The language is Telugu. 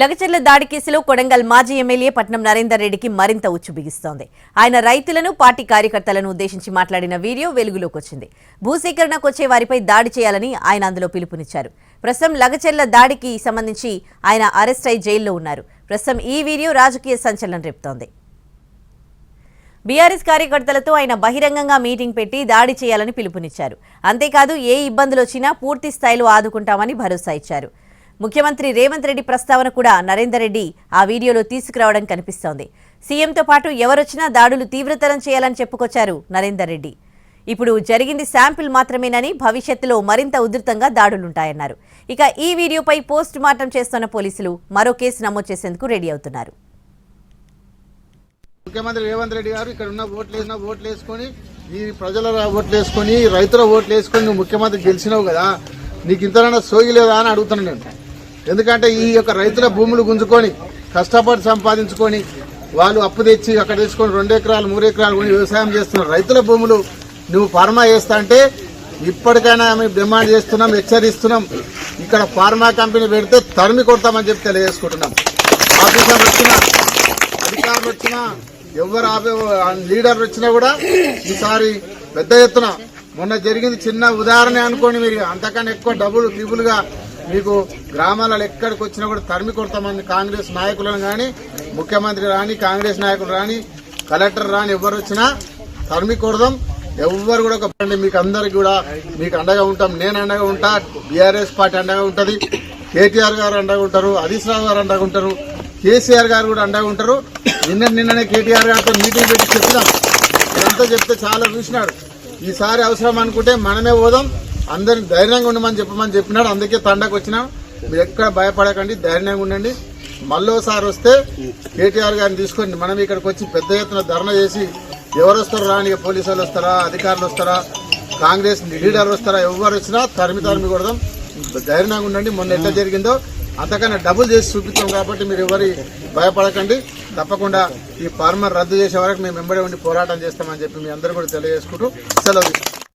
లగచర్ల దాడి కేసులో కొడంగల్ మాజీ ఎమ్మెల్యే పట్నం నరేందర్ రెడ్డికి మరింత ఉచ్చు బిగిస్తోంది. ఆయన రైతులను పార్టీ కార్యకర్తలను ఉద్దేశించి మాట్లాడిన వీడియో వెలుగులోకి వచ్చింది. భూసేకరణకు వచ్చే వారిపై దాడి చేయాలని ఆయన అందులో పిలుపునిచ్చారు. ప్రస్తుతం లగచర్ల దాడికి సంబంధించి ఆయన అరెస్ట్ అయి జైల్లో ఉన్నారు. ప్రస్తుతం ఈ వీడియో రాజకీయ సంచలనం రేపుతోంది. బీఆర్ఎస్ కార్యకర్తలతో ఆయన బహిరంగంగా మీటింగ్ పెట్టి దాడి చేయాలని పిలుపునిచ్చారు. అంతేకాదు ఏ ఇబ్బందులు వచ్చినా పూర్తి స్థాయిలో ఆదుకుంటామని భరోసా ఇచ్చారు. ముఖ్యమంత్రి రేవంత్ రెడ్డి ప్రస్తావన కూడా నరేందర్ రెడ్డి ఆ వీడియోలో తీసుకురావడం కనిపిస్తోంది. సీఎంతో పాటు ఎవరొచ్చినా దాడులు తీవ్రతరం చేయాలని చెప్పుకొచ్చారు నరేందర్ రెడ్డి. ఇప్పుడు జరిగింది శాంపిల్ మాత్రమేనని భవిష్యత్తులో మరింత ఉధృతంగా దాడులుంటాయన్నారు. ఇక ఈ వీడియోపై పోస్ట్ మార్టం చేస్తున్న పోలీసులు మరో కేసు నమోదు చేసేందుకు రెడీ అవుతున్నారు. ముఖ్యమంత్రి రేవంత్ రెడ్డి గారు ఇక్కడ ఉన్న ఓట్లు వేసిన ఓట్లు వేసుకొని ఈ ప్రజల ఓట్లు వేసుకొని రైతుల ఓట్లు వేసుకొని నువ్వు ముఖ్యమంత్రి గెలిచినావు కదా నీకు ఇంతనైనా సోగి లేదా అని అడుగుతున్నాను నేను. ఎందుకంటే ఈ యొక్క రైతుల భూములు గుంజుకొని కష్టపడి సంపాదించుకొని వాళ్ళు అప్పు తెచ్చి అక్కడ తీసుకొని రెండు ఎకరాలు మూడు ఎకరాలు కొని వ్యవసాయం చేస్తున్నారు రైతుల భూములు నువ్వు ఫార్మా చేస్తా అంటే ఇప్పటికైనా మేము డిమాండ్ చేస్తున్నాం హెచ్చరిస్తున్నాం. ఇక్కడ ఫార్మా కంపెనీ పెడితే తరిమి కొడతామని చెప్పి తెలియజేసుకుంటున్నాం. ఆఫీసర్ వచ్చినా అధికారులు వచ్చినా ఎవరు ఆపే లీడర్ వచ్చినా కూడా ఈసారి పెద్ద ఎత్తున మొన్న జరిగింది చిన్న ఉదాహరణ అనుకోండి మీరు అంతకన్నా ఎక్కువ డబ్బులు ట్రిపుల్ మీకు గ్రామాలలో ఎక్కడికి వచ్చినా కూడా తరిమి కొడతామని కాంగ్రెస్ నాయకులను కానీ ముఖ్యమంత్రి రాని కాంగ్రెస్ నాయకులు రాని కలెక్టర్ రాని ఎవరు వచ్చినా తరిమి కొడదాం. ఎవరు కూడా ఒక మీకు అందరికి కూడా మీకు అండగా ఉంటాం. నేను అండగా ఉంటా బీఆర్ఎస్ పార్టీ అండగా ఉంటుంది కేటీఆర్ గారు అండగా ఉంటారు హరీష్ రావు గారు అండగా ఉంటారు కేసీఆర్ గారు కూడా అండగా ఉంటారు. నిన్న నిన్ననే కేటీఆర్ గారితో మీటింగ్ పెట్టి చెప్పినాం. ఎంత చెప్తే చాలా చూసినాడు. ఈసారి అవసరం అనుకుంటే మనమే పోదాం. అందరిని ధైర్యంగా ఉండమని చెప్పమని చెప్పినాడు. అందుకే తండకు వచ్చినాం. మీరు ఎక్కడ భయపడకండి ధైర్యంగా ఉండండి. మళ్ళోసారి వస్తే కేటీఆర్ గారిని తీసుకొని మనం ఇక్కడికి వచ్చి పెద్ద ఎత్తున ధర్నా చేసి ఎవరు వస్తారో రాని పోలీసు వాళ్ళు వస్తారా అధికారులు వస్తారా కాంగ్రెస్ లీడర్ వస్తారా ఎవరు వచ్చినా తరిమి తరిమి కొడదాం. ధైర్యంగా ఉండండి. మొన్న ఎట్లా జరిగిందో అంతకన్నా డబుల్ చేసి చూపిస్తాం కాబట్టి మీరు ఎవరి భయపడకండి. తప్పకుండా ఈ ఫార్మర్ రద్దు చేసే వరకు మేము వెంబడి ఉండి పోరాటం చేస్తామని చెప్పి మీ అందరూ కూడా తెలియజేసుకుంటూ సెలవు